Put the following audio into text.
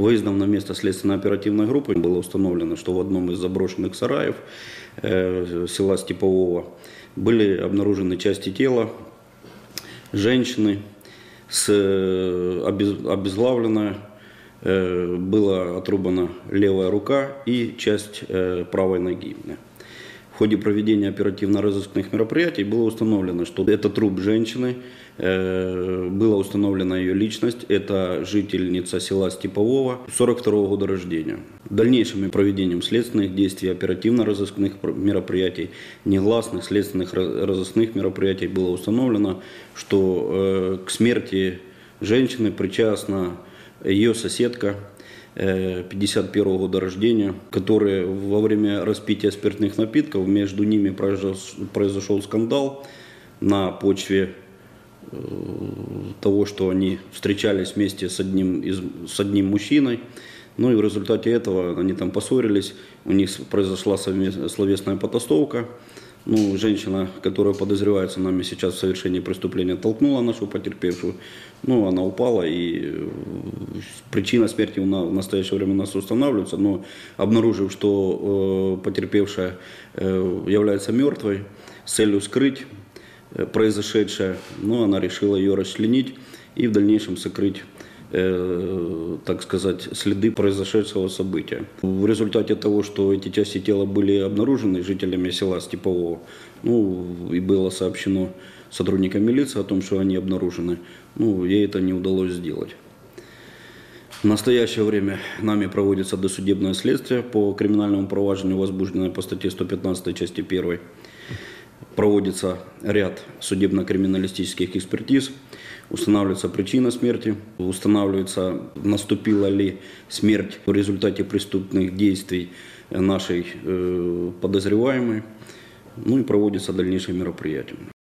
Выездом на место следственно-оперативной группы было установлено, что в одном из заброшенных сараев э, села Степового были обнаружены части тела женщины с обез- обезглавленная, э, была отрубана левая рука и часть э, правой ноги. Ходе проведения оперативно-розыскных мероприятий было установлено, что это труп женщины, э, была установлена ее личность, это жительница села Степового, 42 года рождения. Дальнейшим проведением следственных действий, оперативно-розыскных пр- мероприятий, негласных следственных розыскных мероприятий было установлено, что э, к смерти женщины причастна ее соседка, 51 года рождения, которые во время распития спиртных напитков между ними произош- произошел скандал на почве э, того, что они встречались вместе с одним, из, с одним мужчиной. Ну и в результате этого они там поссорились, у них произошла словесная потасовка. Ну, женщина, которая подозревается нами сейчас в совершении преступления, толкнула нашу потерпевшую. Ну, она упала, и э, причина смерти в настоящее время у нас устанавливается. Но обнаружив, что э, потерпевшая э, является мертвой, с целью скрыть э, произошедшее, но она решила ее расчленить и в дальнейшем сокрыть э, так сказать, следы произошедшего события. В результате того, что эти части тела были обнаружены жителями села Степового, ну, и было сообщено сотрудникам милиции о том, что они обнаружены, ну, ей это не удалось сделать. В настоящее время нами проводится досудебное следствие по криминальному проваджению, возбужденное по статье 115 части 1 проводится ряд судебно-криминалистических экспертиз, устанавливается причина смерти, устанавливается, наступила ли смерть в результате преступных действий нашей э, подозреваемой, ну и проводятся дальнейшие мероприятия.